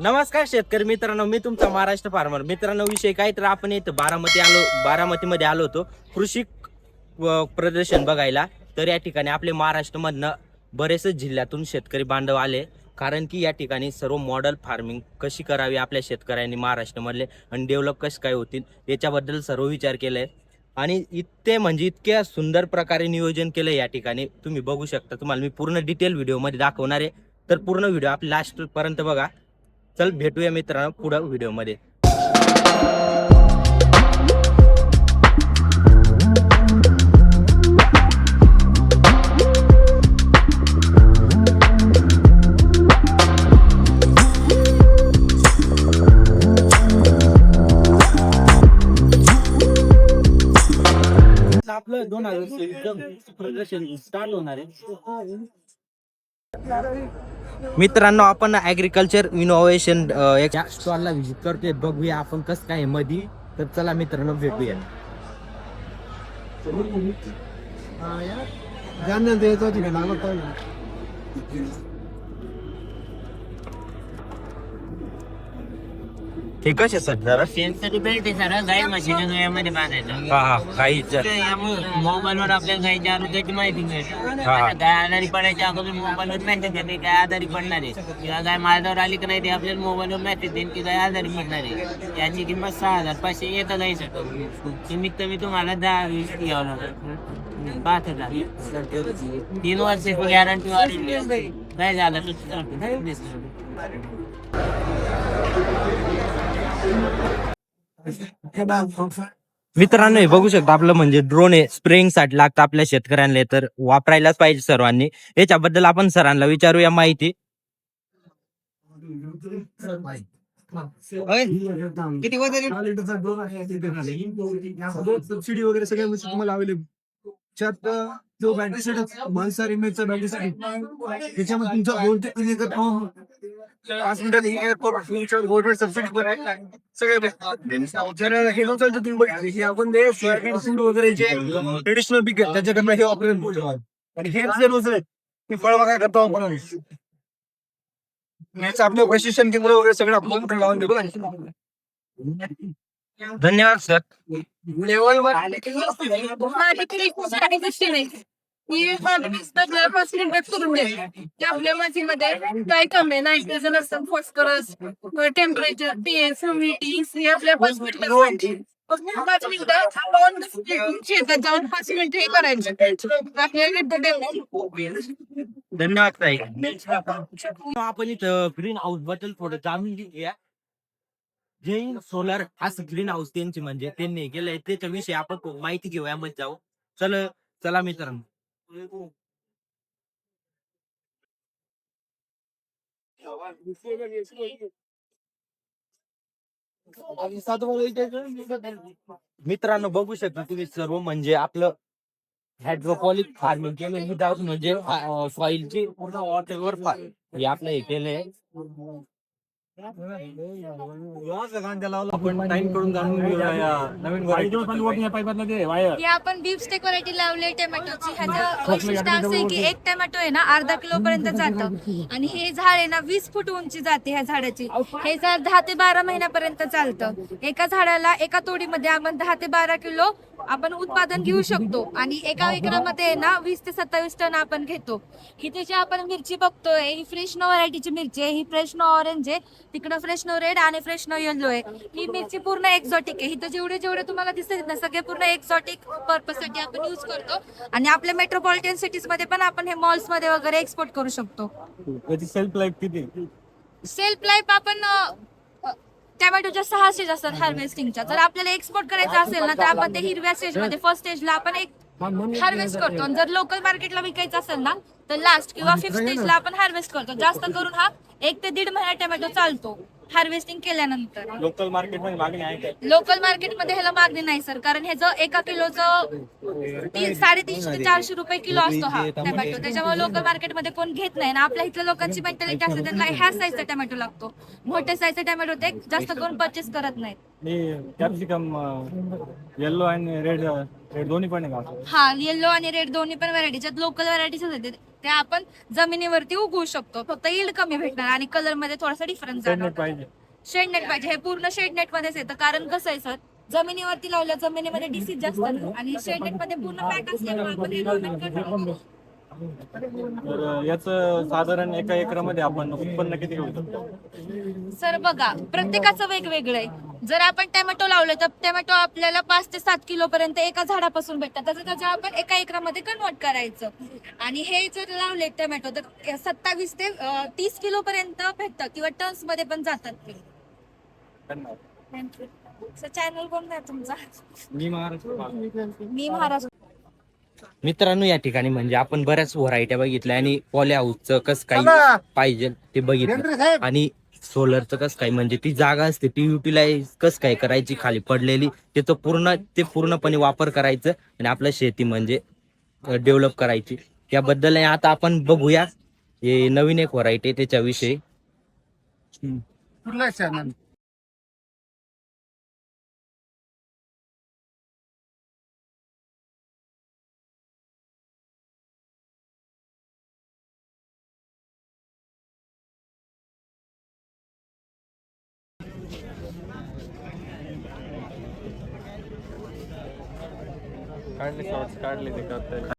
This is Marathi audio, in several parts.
नमस्कार शेतकरी मित्रांनो मी तुमचा महाराष्ट्र फार्मर. मित्रांनो विषय काय तर आपण इथं बारामती आलो बारामतीमध्ये आलो होतो. कृषी व प्रदर्शन बघायला. तर या ठिकाणी आपले महाराष्ट्रामधनं बरेच जिल्ह्यातून शेतकरी बांधव आले. कारण की या ठिकाणी सर्व मॉडेल फार्मिंग कशी करावी आपल्या शेतकऱ्यांनी महाराष्ट्रामधले आणि डेव्हलप कसे काय होतील याच्याबद्दल सर्व विचार केलाय आणि इतके म्हणजे इतक्या सुंदर प्रकारे नियोजन केलं या ठिकाणी. तुम्ही बघू शकता तुम्हाला मी पूर्ण डिटेल व्हिडिओमध्ये दाखवणार आहे. तर पूर्ण व्हिडिओ आप लास्टपर्यंत बघा. चल भेटूया मित्रांनो पुढं व्हिडिओमध्ये. आपलं दोन हजार प्रदर्शन स्टार्ट होणार आहे. मित्रांनो आपण ऍग्रिकल्चर इनोव्हेशन या स्टॉलला व्हिजिट करतोय. बघूया आपण कसं काय मधी. तर चला मित्रांनो भेटूया. ज्यांना द्यायचं होती लागत हे कसे सर? जरा शेणसाठी बेल्ट आहे सर गाई म्हशीच्या गळ्यामध्ये बांधायचं. हा हा काही मोबाईलवर आपल्याला गायच्या आरोग्याची माहिती मिळते हा. आता गाय आजारी पडायच्या अगोदर मोबाईलवर मेसेज येते गाय आजारी पडणार आहे? किंवा गाय माझ्यावर आली की नाही ते आपल्याला मोबाईलवर मेसेज देईन की गाय आजारी पडणार आहे? याची किंमत सहा हजार पाचशे येतं गायसाठी निमित्त मी तुम्हाला दहा वीस घ्यावं लागेल. पाच हजार. तीन वर्ष गॅरंटी वाढली काय झालं मित्रांनो हे बघू शकता आपलं म्हणजे ड्रोन आहे स्प्रेइंगसाठी लागतं आपल्या शेतकऱ्यांना तर वापरायलाच पाहिजे सर्वांनी. याच्याबद्दल आपण सरांना विचारूया माहिती. किती सबसिडी वगैरे सगळ्या गोष्टी तुम्हाला अवेलेबल जो बॅटरी सेट मनसर इमेजचा बॅटरी सेट त्याच्यामध्ये तुमचा दोन ते तीन एकर पाच मिनिटात एअरपोर्ट फ्युचर गव्हर्नमेंट सबसिडी पण आहे सगळे भेटतात. हे नसेल तर तुम्ही बघा हे आपण ते सोयाबीन सूट वगैरे जे ट्रेडिशनल पीक आहे त्याच्याकडनं हे ऑपरेट आणि हे जर नसेल ते फळ बघा करतो आपण आपलं प्रशिक्षण केंद्र वगैरे सगळं आपण लावून देतो धन्यवाद सर. की आपल्या मातीमध्ये काय कमी आहे? नायट्रोजन असतं फॉस्फरस टेम्परेचर पीएच ह्युमिडिटी हे आपल्या मिनिटं पाच मिनिटं शेतात जाऊन पाच मिनिटं हे करायचं. आपल्याला. धन्यवाद आपण इथं ग्रीन हाऊसबद्दल थोडं जाणून घेऊया. जे सोलर असं ग्रीन हाऊस त्यांची म्हणजे त्यांनी केलंय त्याच्याविषयी आपण माहिती घेऊया मग जाऊ. चल चला मित्रांनो. मित्रांनो बघू शकता तुम्ही सर्व म्हणजे आपलं हायड्रोपॉलिक फार्मिंग केलं हे म्हणजे सॉइलची पूर्ण वॉटरवर हे आपलं हे केलंय. आपण हे आपण बीफ स्टेक व्हरायटी लावली टोमॅटोची ह्याचं वैशिष्ट्य असं आहे की एक टोमॅटो आहे ना अर्धा किलो पर्यंत जातं. आणि हे झाड आहे ना वीस फूट उंची जाते ह्या झाडाची. हे झाड दहा ते बारा महिन्यापर्यंत चालतं. एका झाडाला एका तोडीमध्ये आपण दहा ते बारा किलो आपण उत्पादन घेऊ शकतो. आणि एका एकरामध्ये ना वीस ते सत्तावीस टन आपण घेतो. इथे जी आपण मिरची बघतोय ही फ्रेशनो व्हरायटीची मिरची आहे. ही फ्रेशनो ऑरेंज आहे. तिकडं फ्रेशनो रेड आणि फ्रेशनो येलो आहे. ही मिरची पूर्ण एक्झॉटिक आहे. इथं जेवढे जेवढे तुम्हाला दिसतात ना सगळे पूर्ण एक्झॉटिक पर्पजसाठी आपण युज करतो. आणि आपल्या मेट्रोपॉलिटन सिटीजमध्ये पण आपण हे मॉल्समध्ये वगैरे एक्सपोर्ट करू शकतो. सेल्फ लाईफ किती? सेल्फ लाईफ आपण टोमॅटोच्या सहा स्टेज असतात हार्वेस्टिंगच्या जर आपल्याला एक्सपोर्ट करायचं असेल ना तर आपण ते हिरव्या स्टेजमध्ये फर्स्ट स्टेजला आपण एक हार्वेस्ट करतो. आणि जर लोकल मार्केटला विकायचं असेल ना तर लास्ट किंवा फिफ्थ स्टेजला आपण हार्वेस्ट करतो. जास्त करून हा एक ते दीड महिना टोमॅटो चालतो. हार्वेस्टिंग केल्यानंतर. लोकल मार्केटमध्ये मागणी आहे का? लोकल मार्केटमध्ये ह्याला मागणी नाही सर कारण ह्याचं एका किलोचं तीन साडेतीनशे ते चारशे रुपये किलो असतो हा टोमॅटो. त्याच्यामुळे लोकल मार्केटमध्ये कोण घेत नाही. आणि आपल्या इथल्या लोकांची मेंटॅलिटी असते त्यांना ह्या साईजचा टोमॅटो लागतो. मोठ्या साईजचा टोमॅटो ते जास्त करून परचेस करत नाहीत कॅप्सिकम येल्लो आणि रेड रेड दोन्ही पण आहे का? हा येलो आणि रेड दोन्ही पण व्हरायटी लोकल व्हरायटीज होते ते आपण जमिनीवरती उगवू शकतो. फक्त इल्ड कमी भेटणार आणि कलरमध्ये थोडासा डिफरन्स जाणार शेड नेट पाहिजे. हे पूर्ण शेड नेट मध्येच येतं. कारण कसं आहे सर जमिनीवरती लावल्या जमिनीमध्ये डिसीज जास्त आणि शेड नेटमध्ये पूर्ण पॅक असल्यामुळे आपण हे तर याचं साधारण एका एकरामध्ये आपण उत्पन्न किती घेऊ शकतो? सर बघा प्रत्येकाचं वेगवेगळं आहे. जर आपण टोमॅटो लावले तर टोमॅटो आपल्याला पाच ते सात किलो पर्यंत एका झाडापासून भेटतात. त्याचं त्याचं आपण एका एकरामध्ये कन्वर्ट करायचं. आणि हे जर लावले टोमॅटो तर सत्तावीस ते तीस किलो पर्यंत भेटतात किंवा टन्समध्ये पण जातात ते. थँक्यू सर चॅनल कोणता आहे तुमचा? मी महाराष्ट्र मी महाराष्ट्र. मित्रांनो या ठिकाणी म्हणजे आपण बऱ्याच व्हरायट्या बघितल्या आणि पॉली हाऊसचं कसं काही पाहिजे ते बघितलं. आणि सोलरचं कसं काय म्हणजे ती जागा असते ती युटिलाइज कसं काय करायची खाली पडलेली त्याचं पूर्ण ते पूर्णपणे वापर करायचं आणि आपलं शेती म्हणजे डेव्हलप करायची. त्याबद्दल आहे आता आपण बघूया. हे नवीन एक व्हरायटी त्याच्याविषयी. ಕಾಡ್ಲಿ ಶಾರ್ಟ್ಸ್ ಕಾಡ್ಲಿ ಸಿಕ್ಕಾಗ್ತಾ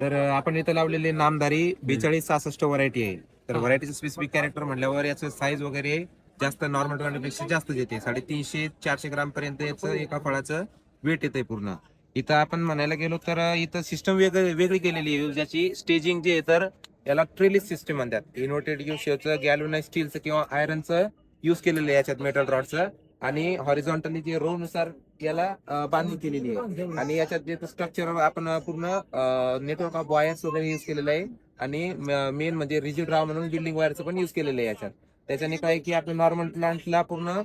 तर आपण इथं लावलेली नामदारी बेचाळीस सहासष्ट व्हरायटी आहे. तर व्हरायटीचं स्पेसिफिक कॅरेक्टर म्हटल्यावर याचं साईज वगैरे जास्त नॉर्मलपेक्षा जास्त येते साडेतीनशे चारशे ग्राम पर्यंत याचं एका फळाचं वेट येते पूर्ण. इथं आपण म्हणायला गेलो तर इथं सिस्टम वेगळी वेगळी केलेली आहे. ज्याची स्टेजिंग जे आहे तर याला ट्रेलिस सिस्टम म्हणतात. इन्व्हर्टेड यू शेवचं गॅल्वनाइज स्टीलचं किंवा आयरनचं युज केलेलं आहे याच्यात मेटल रॉडचं आणि हॉरिझॉन्टली जे रो नुसार याला बांधणी केलेली आहे. आणि याच्यात जे स्ट्रक्चर आपण पूर्ण नेटवर्क ऑफ वायर्स वगैरे युज केलेलं आहे. आणि मेन म्हणजे रिजिड राव म्हणून बिल्डिंग वायरचं पण युज केलेलं आहे याच्यात. त्याच्याने काय की आपल्या नॉर्मल प्लांटला पूर्ण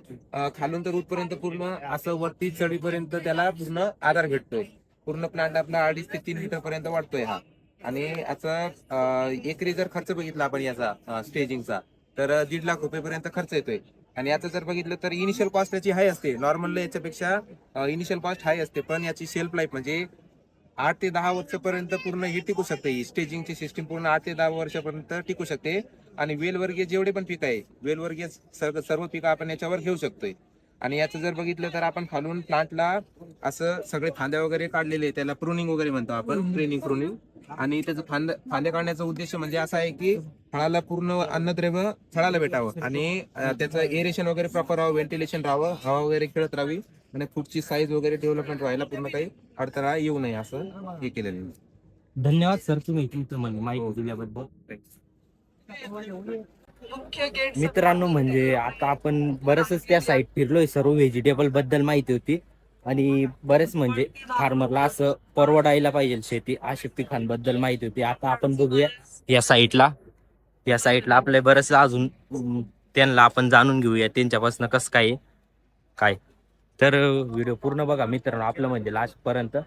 खालून तर उठपर्यंत पूर्ण असं वरती चढीपर्यंत त्याला पूर्ण आधार भेटतोय. पूर्ण प्लांट आपला अडीच ते तीन मीटर पर्यंत वाढतोय हा. आणि याचा एकरी जर खर्च बघितला आपण याचा स्टेजिंगचा तर दीड लाख रुपयेपर्यंत खर्च येतोय. आणि आता जर बघितलं तर इनिशियल कॉस्ट याची हाय असते. नॉर्मल याच्यापेक्षा इनिशियल कॉस्ट हाय असते. पण याची शेल्फ लाईफ म्हणजे आठ ते दहा वर्षापर्यंत पूर्ण ही टिकू शकते. ही स्टेजिंगची सिस्टीम पूर्ण आठ ते दहा वर्षापर्यंत टिकू शकते. आणि वेलवर्गीय जेवढे पण पीक आहे वेलवर्गीय सर्व सर्व पिकं आपण याच्यावर घेऊ शकतोय. आणि याचं जर बघितलं तर आपण खालून प्लांटला असं सगळे फांद्या वगैरे काढलेले. त्याला प्रुनिंग वगैरे म्हणतो आपण. ट्रेनिंग प्रुनिंग आणि त्याचं फांद फांद्या काढण्याचा उद्देश म्हणजे असा आहे की फळाला पूर्ण अन्नद्रव्य फळाला भेटावं आणि त्याचं एरेशन वगैरे प्रॉपर राहावं व्हेंटिलेशन राहावं हवा वगैरे खेळत राहावी आणि फूडची साईज वगैरे डेव्हलपमेंट व्हायला पूर्ण काही अडथळा येऊ नये असं हे केलेलं आहे. धन्यवाद सर तुम्ही तुमचं म्हणजे माहिती दिल्याबद्दल. मित्रांनो म्हणजे आता आपण बरंच त्या साईट फिरलोय सर्व व्हेजिटेबलबद्दल माहिती होती. आणि बरेच म्हणजे फार्मरला असं परवडायला पाहिजे शेती अशा पिकांबद्दल माहिती होती. आता आपण बघूया या साईटला या साईटला आपले बरेच अजून त्यांना आपण जाणून घेऊया त्यांच्यापासून कसं काय काय. तर व्हिडिओ पूर्ण बघा मित्रांनो आपलं म्हणजे लास्ट पर्यंत.